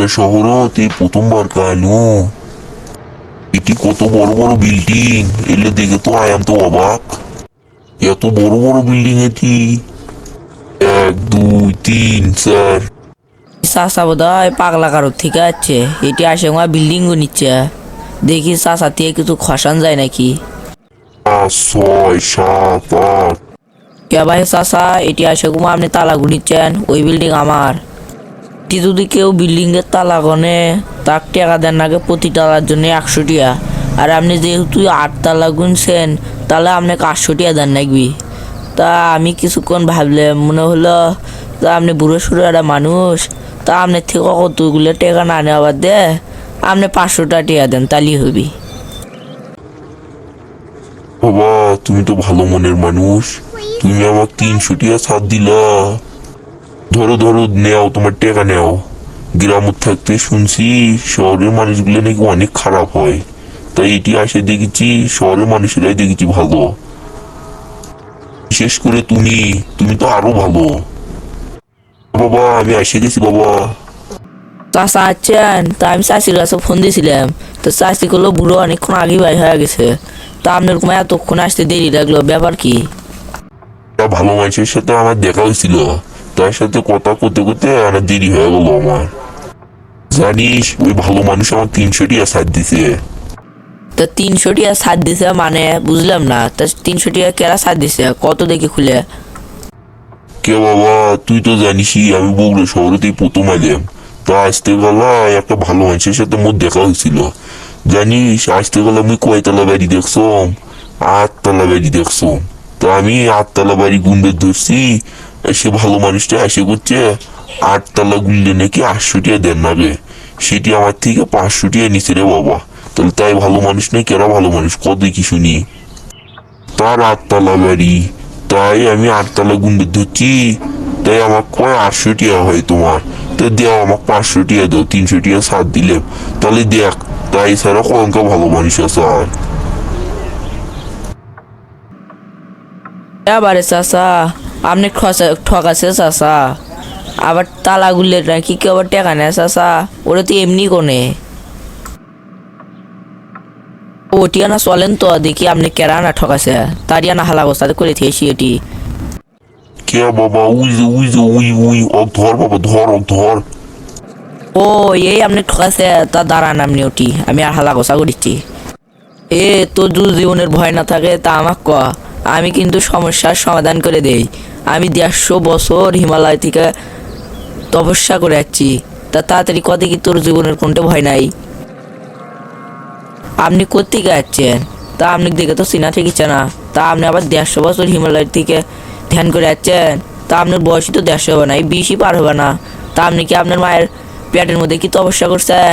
বগুড়া শহরত প্রথমবার কানু এটি কত বড় বড় বিল্ডিং এলে দেখে তো আয়াম তো অবাক। এত বড় বড় বিল্ডিং এটি এক দুই তিন চার। চাষা বোধ হয় পাগলা কারোর থেকে আছে। এটি আসে আমার বিল্ডিং নিচ্ছে। দেখি চাষা থেকে কিছু খসান যায় নাকি? ছয় সাত আট। কে ভাই চাষা এটি আসে কুমা আপনি তালা গুনিচ্ছেন ওই বিল্ডিং আমার। এটি যদি কেউ বিল্ডিংয়ের তালা গনে, তাক টাকা দেন নাকি প্রতি তালার জন্য একশো টিয়া। আর আপনি যেহেতু আট তালা গুনছেন, তাহলে আপনাকে আটশো টিয়া দেন নাকবি তা আমি কিছুক্ষণ ভাবলাম, মনে হলো তা আপনি বুড়ো সুড়ো একটা মানুষ, তা আপনার থেকে কতগুলো টাকা না নেওয়ার দে, আপনি পাঁচশোটা টিয়া দেন, তাহলেই হবি। বাবা তুমি তো ভালো মনের মানুষ। তুমি আমার তিনশো টিয়া ছাড় দিলা। ধরো ধরো নেও তোমার টাকা নেও। গ্রামত থাকতে শুনছি শহরের মানুষগুলো নাকি অনেক খারাপ হয়। তাই এটি আসে দেখেছি শহরের মানুষেরাই দেখেছি ভালো। বিশেষ করে তুমি তুমি তো আরও ভালো। বাবা আমি এসে গেছি বাবা। চাষা আছেন তা আমি চাষির কাছে ফোন দিয়েছিলাম। তো চাষি করল বুড়ো অনেকক্ষণ আগে বাই হয়ে গেছে। তা আপনার কোনো এতক্ষণ আসতে দেরি লাগল ব্যাপার কি? ভালো মানুষের সাথে আমার দেখা হয়েছিল। তার সাথে কথা করতে করতে অনেক দেরি হয়ে গেল আমার। জানিস ওই ভালো মানুষ আমার তিনশো টিয়া সাথ দিছে। তো তিনশো টিয়া দিছে মানে বুঝলাম না। তা তিনশো টিয়া কেরা দিছে? কত দেখি খুলে? কে বাবা তুই তো জানিসই আমি বগুড়া শহরেতেই প্রথম এলাম। তা আসতে গেলা একটা ভালো মানুষের সাথে মোর দেখা হয়েছিল। জানিস আসতে গেলে আমি কয়তলা বাড়ি দেখছম? আটতলা বাড়ি দেখছম। তা আমি আটতলা বাড়ি গুন্ডে ধরছি সে ভালো মানুষটা এসে করছে। আটতলা গুনলে নাকি আটশো টিয়া দেন নাবে। সেটি আমার থেকে পাঁচশো টিয়া নিচে রে বাবা। তাহলে তাই ভালো মানুষ নেই, কেরা ভালো মানুষ? কত কি শুনি। তার আটতলা বাড়ি। তাই আমি আটতলা গুন্ডে ধরছি। তাই আমার কয় আটশো টিয়া হয় তোমার? তো দেও আমার পাঁচশো টিয়া দাও তিনশো টিয়া সাত দিলে। তাহলে দেখ, তাই ছাড়া কলঙ্কা ভালো মানুষ আছে আর। এবারে চাষা আপনি ঠকাছে চাষা আবার তালা গুললে নাকি কেউ আবার টেকা নেয় চাষা ওরা তো এমনি কোনে। ওটিয়া না চলেন তো দেখি আপনি কেরা না ঠকাছে। তারিয়া না হালা অবস্থাতে করে থেয়েছি এটি। কে বাবা উই যে উই যে উই উই ওক ধর বাবা ধর ওক ধর। ও এই আপনি ঠকাছে তা দাঁড়ান আপনি ওটি। আমি আর হালা গোসা করিচ্ছি। এ তো দু জীবনের ভয় না থাকে তা আমাক ক। আমি কিন্তু সমস্যার সমাধান করে দেই। আমি দেড়শো বছর হিমালয় থেকে তপস্যা করে যাচ্ছি তা তাড়াতাড়ি কত কি তোর জীবনের কোনটা ভয় নাই? আপনি কোথেকে যাচ্ছেন তা আপনি দেখে তো চিনা ঠিকইছে না। তা আপনি আবার দেড়শো বছর হিমালয় থেকে ধ্যান করে যাচ্ছেন তা আপনার বয়সই তো দেড়শো হবে না, এই বিশই পার হবে না। তা আপনি কি আপনার মায়ের পেটের মধ্যে কি তপস্যা করছেন?